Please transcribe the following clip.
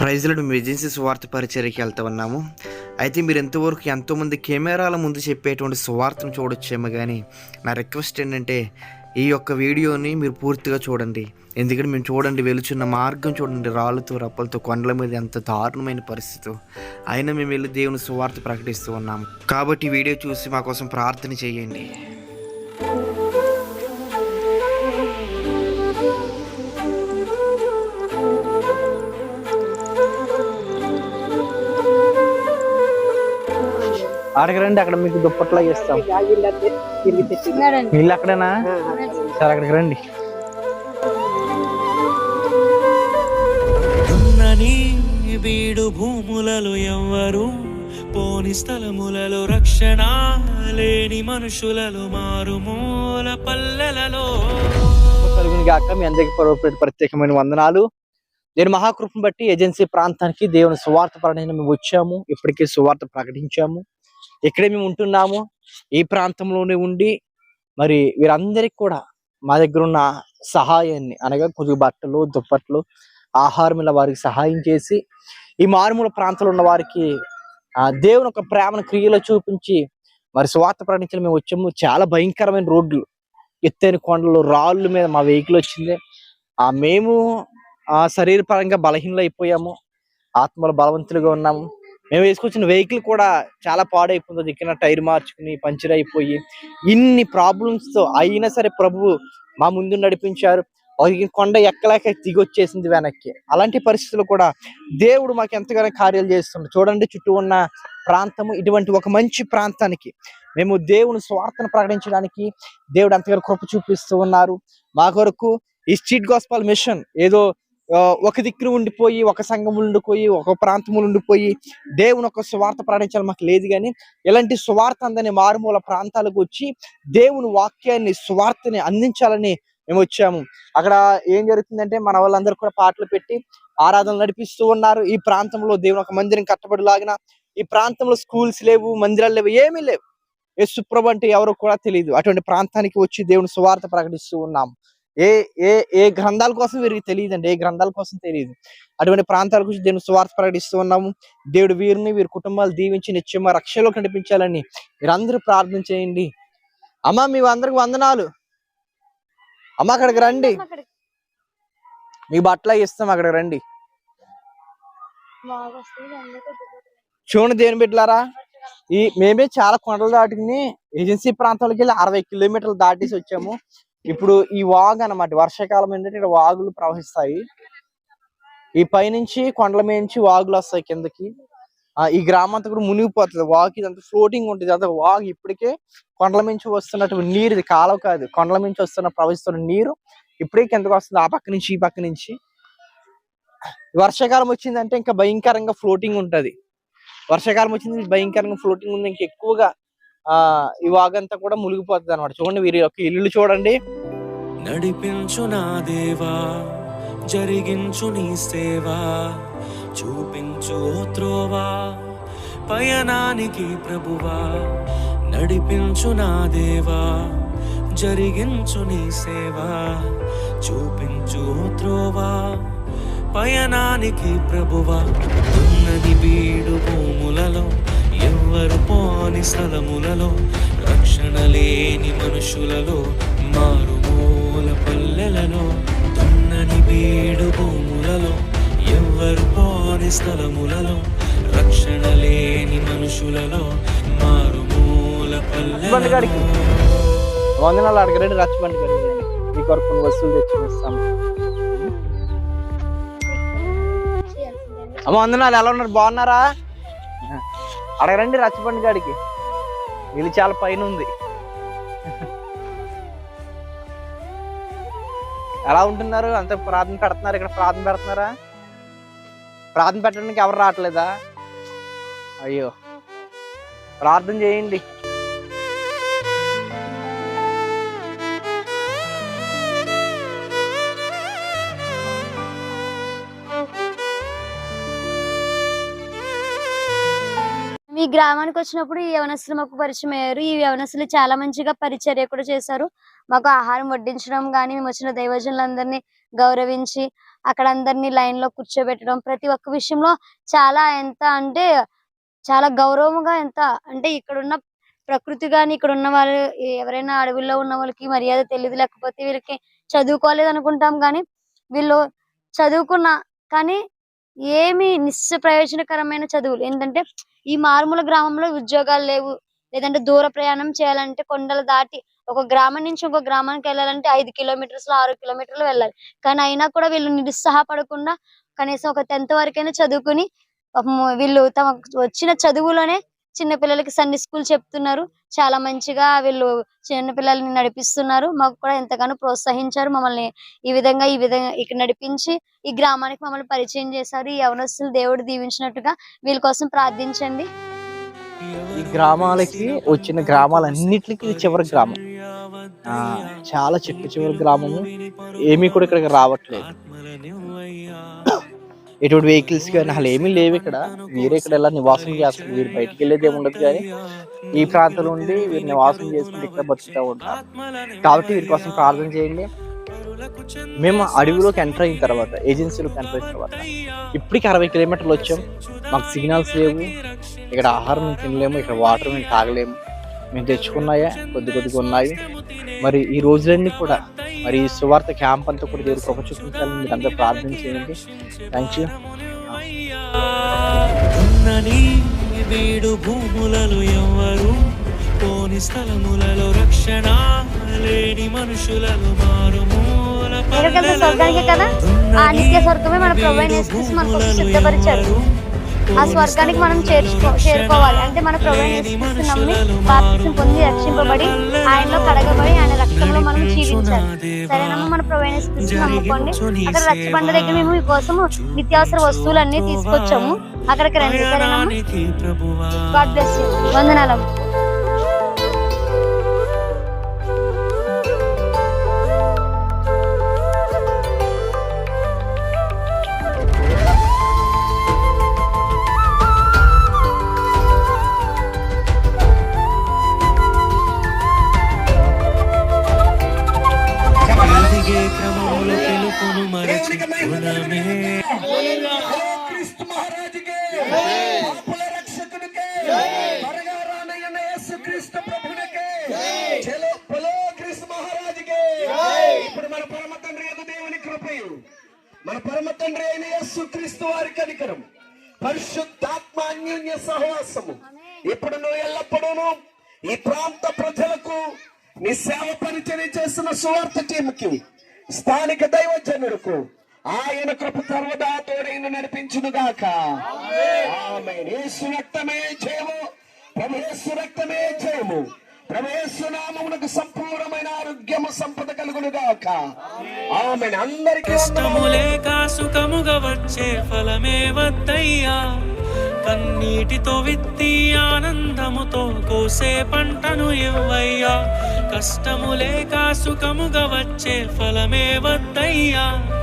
ప్రైజ్లో మేము స్వార్థ పరిచర్యకి వెళ్తూ ఉన్నాము. అయితే మీరు ఎంతవరకు ఎంతోమంది కెమెరాల ముందు చెప్పేటువంటి స్వార్థను చూడొచ్చేమో కానీ నా రిక్వెస్ట్ ఏంటంటే ఈ యొక్క వీడియోని మీరు పూర్తిగా చూడండి. ఎందుకంటే మేము చూడండి వెలుచున్న మార్గం చూడండి రాళ్ళతో రప్పలతో కొండల మీద ఎంత దారుణమైన పరిస్థితి. అయినా మేము వెళ్ళి దేవుని సువార్త ప్రకటిస్తూ ఉన్నాము. కాబట్టి వీడియో చూసి మా కోసం ప్రార్థన చేయండి. ఆడకి రండి అక్కడ మీకు దుప్పట్లో ఇస్తాం. వీళ్ళు అక్కడేనా? సరే అక్కడికి రండి. బీడు భూములలో ఎవ్వరు పోని స్థలములలో రక్షణ లేని మనుషులలో మారుమూల పల్లెలలో. కలుగుని గాక మీ అందరికి ప్రత్యేకమైన వందనాలు. నేను మహాకృపను బట్టి ఏజెన్సీ ప్రాంతానికి దేవుని సువార్త ప్రకటన మేము వచ్చాము. ఇప్పటికే సువార్త ప్రకటించాము. ఇక్కడే మేము ఉంటున్నాము. ఈ ప్రాంతంలోనే ఉండి మరి వీరందరికి కూడా మా దగ్గర ఉన్న సహాయాన్ని అనగా కొద్దిగా బట్టలు దుప్పట్లు ఆహారం ఇలా వారికి సహాయం చేసి ఈ మారుమూల ప్రాంతంలో ఉన్న వారికి దేవుని ఒక ప్రేమను క్రియలో చూపించి మరి స్వార్థ ప్రకటించిన మేము వచ్చాము. చాలా భయంకరమైన రోడ్లు. ఎత్తైన కొండలు రాళ్ళు మీద మా వెహికల్ వచ్చింది. ఆ మేము ఆ శరీరపరంగా బలహీనలు అయిపోయాము. ఆత్మలు బలవంతులుగా ఉన్నాము. మేము వేసుకొచ్చిన వెహికల్ కూడా చాలా పాడైపోతుంది దిక్కిన టైర్ మార్చుకుని పంచర్ అయిపోయి ఇన్ని ప్రాబ్లమ్స్తో తో అయినా సరే ప్రభువు మా ముందు నడిపించారు. ఒక కొండ ఎక్కలేక దిగొచ్చేసింది వెనక్కి. అలాంటి పరిస్థితులు కూడా దేవుడు మాకు ఎంతగానో కార్యాలు చేస్తుంది చూడండి చుట్టూ ఉన్న ప్రాంతము ఇటువంటి ఒక మంచి ప్రాంతానికి మేము దేవుని స్వార్థను ప్రకటించడానికి దేవుడు ఎంతగానో కృప చూపిస్తూ ఉన్నారు. మా కొరకు ఈ స్ట్రీట్ గాస్పాల్ మిషన్ ఏదో ఒక దిక్కున ఉండిపోయి ఒక సంఘములు ఉండిపోయి ఒక ప్రాంతములు ఉండిపోయి దేవుని ఒక స్వార్థ ప్రకటించాలి మాకు లేదు కానీ ఇలాంటి స్వార్థ అందని మారుమూల ప్రాంతాలకు వచ్చి దేవుని వాక్యాన్ని స్వార్థని అందించాలని మేము వచ్చాము. అక్కడ ఏం జరుగుతుందంటే మన వాళ్ళందరూ కూడా పాటలు పెట్టి ఆరాధనలు నడిపిస్తూ ఉన్నారు. ఈ ప్రాంతంలో దేవుని ఒక మందిరం కట్టబడిలాగిన ఈ ప్రాంతంలో స్కూల్స్ లేవు మందిరాలు లేవు ఏమీ లేవు. యేసుప్రభు అంటే ఎవరు కూడా తెలియదు. అటువంటి ప్రాంతానికి వచ్చి దేవుని సువార్త ప్రకటిస్తూ ఉన్నాం. ఏ ఏ ఏ గ్రంథాల కోసం వీరికి తెలియదండి ఏ గ్రంథాల కోసం తెలియదు. అటువంటి ప్రాంతాల గురించి దేవుని స్వార్థ ప్రకటిస్తూ ఉన్నాము. దేవుడు వీరిని వీరి కుటుంబాలు దీవించి నిత్యమ రక్షలో కనిపించాలని మీరందరూ ప్రార్థన చేయండి. అమ్మ మీ అందరికి వందనాలు. అమ్మ అక్కడికి రండి. మీ బట్టలు ఇస్తాం అక్కడికి రండి. చూడండి దేని బిడ్డలారా ఈ మేమే చాలా కొండలు దాటుకుని ఏజెన్సీ ప్రాంతాలకు వెళ్ళి అరవై కిలోమీటర్లు దాటేసి వచ్చాము. ఇప్పుడు ఈ వాగు అన్నమాట వర్షాకాలం ఏంటంటే ఇక్కడ వాగులు ప్రవహిస్తాయి. ఈ పైనుంచి కొండల మీద నుంచి వాగులు వస్తాయి కిందకి. ఈ గ్రామం అంతా కూడా మునిగిపోతుంది. వాగు ఇదంతా ఫ్లోటింగ్ ఉంటుంది. అదే వాగు ఇప్పటికే కొండల నుంచి వస్తున్నటువంటి నీరు ఇది కాలువ కాదు. కొండల నుంచి వస్తున్న ప్రవహిస్తున్న నీరు ఇప్పుడే కిందకు వస్తుంది. ఆ పక్క నుంచి ఈ పక్క నుంచి. వర్షాకాలం వచ్చిందంటే ఇంకా భయంకరంగా ఫ్లోటింగ్ ఉంటుంది. వర్షాకాలం వచ్చింది భయంకరంగా ఫ్లోటింగ్ ఉంది. ఇంకా ఎక్కువగా ఈ వాగంతా కూడా మునిగిపోతుంది అనమాట చూడండి వీరి యొక్క ఇల్లు చూడండి. నడిపించు నా దేవా జరిగించు నీ సేవా చూపించు త్రోవా పయనానికి ప్రభువా నడిపించు నా దేవా జరిగించు నీ సేవా చూపించు త్రోవా పయనానికి ప్రభువా. ఉన్నది బీడు భూములలో ఎవ్వరు పోని స్థలములలో రక్షణ లేని మనుషులలో మారుమూల పల్లెలలో దున్నని బీడు భూములలో ఎవ్వరు పోని స్థలములలో రక్షణ లేని మనుషులలో మారుమూల. పల్లెలలో. వందనాలు అడగరండి రచ్చబండి కదండి మీ కొరకు వస్తువులు తెచ్చిస్తాం చేయాల్సిందండి. అమ్మ వందనాలు. ఎలా ఉన్నారు? బాగున్నారా? అడగరండి రచ్చబండి గాడికి. ఇది చాలా పైన ఉంది ఎలా ఉంటున్నారు? అంత ప్రార్థన పెడుతున్నారు? ఇక్కడ ప్రార్థన పెడుతున్నారా? ప్రార్థన పెట్టడానికి ఎవరు రావట్లేదా? అయ్యో. ప్రార్థన చేయండి. ఈ గ్రామానికి వచ్చినప్పుడు ఈ యవనస్తులు మాకు పరిచయం అయ్యారు. ఈ యవనస్తులు చాలా మంచిగా పరిచర్య కూడా చేశారు. మాకు ఆహారం వడ్డించడం కానీ మేము వచ్చిన దైవజనులందరినీ గౌరవించి అక్కడ అందరినీ లైన్లో కూర్చోబెట్టడం ప్రతి ఒక్క విషయంలో చాలా ఎంత అంటే చాలా గౌరవముగా ఎంత అంటే ఇక్కడ ఉన్న ప్రకృతి కానీ ఇక్కడ ఉన్న వాళ్ళు ఎవరైనా అడవుల్లో ఉన్న వాళ్ళకి మర్యాద తెలియదు లేకపోతే వీళ్ళకి చదువుకోలేదు అనుకుంటాం కానీ వీళ్ళు చదువుకున్న కానీ ఏమి నిస్స ప్రయోజనకరమైన చదువులు. ఏంటంటే ఈ మారుమూల గ్రామంలో ఉద్యోగాలు లేవు. లేదంటే దూర ప్రయాణం చేయాలంటే కొండలు దాటి ఒక గ్రామం నుంచి ఇంకో గ్రామానికి వెళ్ళాలంటే ఐదు కిలోమీటర్స్ ఆరు కిలోమీటర్లు వెళ్ళాలి. కానీ అయినా కూడా వీళ్ళు నిరుత్సాహపడకుండా కనీసం ఒక టెన్త్ వరకైనా చదువుకుని వీళ్ళు తమ వచ్చిన చదువులోనే చిన్న పిల్లలకి సన్ని స్కూల్ చెప్తున్నారు. చాలా మంచిగా వీళ్ళు చిన్న పిల్లల్ని నడిపిస్తున్నారు. మాకు కూడా ఎంతగానో ప్రోత్సహించారు. మమ్మల్ని ఈ విధంగా ఈ విధంగా ఇక్కడ నడిపించి ఈ గ్రామానికి మమ్మల్ని పరిచయం చేశారు. ఈ యవనస్తులు దేవుడు దీవించినట్టుగా వీళ్ళ కోసం ప్రార్థించండి. ఈ గ్రామాలకి వచ్చిన గ్రామాలన్నిటికీ ఇది చివరి గ్రామం. చాలా చిట్టు చివరి గ్రామము. ఏమీ కూడా ఇక్కడికి రావట్లేదు. ఎటువంటి వెహికల్స్ కానీ అసలు ఏమీ లేవు ఇక్కడ. వీరే ఇక్కడ ఎలా నివాసం చేస్తారు? వీరు బయటికి వెళ్ళేది ఏమి ఉండదు కానీ ఈ ప్రాంతంలో ఉండి వీరు నివాసం చేసుకుంటే ఇక్కడ బతుకుతూ ఉంటారు. కాబట్టి వీరి కోసం ప్రార్థన చేయండి. మేము అడవిలోకి ఎంటర్ అయిన తర్వాత ఏజెన్సీలోకి ఎంటర్ అయిన తర్వాత ఇప్పటికి అరవై కిలోమీటర్లు వచ్చాం. మాకు సిగ్నల్స్ లేవు. ఇక్కడ ఆహారం తినలేము ఇక్కడ వాటర్ మేము తాగలేము. మేము తెచ్చుకున్నాయా? కొద్ది కొద్దిగా ఉన్నాయి. మరి ఈ రోజులన్నీ కూడా మరి ఈ సువార్త క్యాంప్ అంతా కూడా దేవుడు కృప చూపించాలని మీరు అందరూ ప్రార్థన చేయండి. థ్యాంక్ యూ ఉన్నని వీడు భూములలో ఎవరు పోని స్థలములలో రక్షణ లేని మనుషులలో మారుమూల కదా? ఆ నిత్య స్వర్గమే మన ప్రభు అయిన యేసుక్రీస్తు మన కోసం సిద్ధపరిచారు ఆ స్వర్గానికి మనం చేర్చుకో చేరుకోవాలి. అంటే మన ప్రభు అయిన యేసుక్రీస్తు నమ్మి బాప్తిసం పొంది రక్షింపబడి ఆయనలో కడగబడి ఆయన రక్తంలో మనం జీవించాలి. సరేనమ్మా? మన ప్రభు అయిన యేసుక్రీస్తు నమ్ముకోండి. అక్కడ రచ్చబండ దగ్గర మేము మీకోసం నిత్యావసర వస్తువులన్నీ తీసుకొచ్చాము. అక్కడికి రండి. సరేనమ్మా? God bless you. వందనాలమ్మ. మన పరమ తండ్రి అయిన యేసుక్రీస్తు వారి కనికరం పరిశుద్ధాత్మ అన్యోన్య సహవాసము. ఇప్పుడు నువ్వు ఎల్లప్పుడూను ఈ ప్రాంత ప్రజలకు నీ సేవ పరిచయం చేస్తున్న సువార్త టీంకి స్థానిక దైవజనులకు ఆయన కృప సర్వదా తోడైన నడిపించును గాక ఆమె యేసు రక్తమే జయము. ప్రభు యేసు రక్తమే జయము. ప్రభు యేసు నామమునకు సంపూర్ణమైన ఆరోగ్యము సంపద కలుగును గాక. ఆమె అందరికీ. కష్టము లేక సుఖముగా వచ్చే ఫలమే వద్దయ్యా. కన్నీటితో విత్తి ఆనందముతో కోసే పంటను ఇవ్వయ్యా. కష్టము లేక సుఖముగా వచ్చే ఫలమే వద్దయ్యా.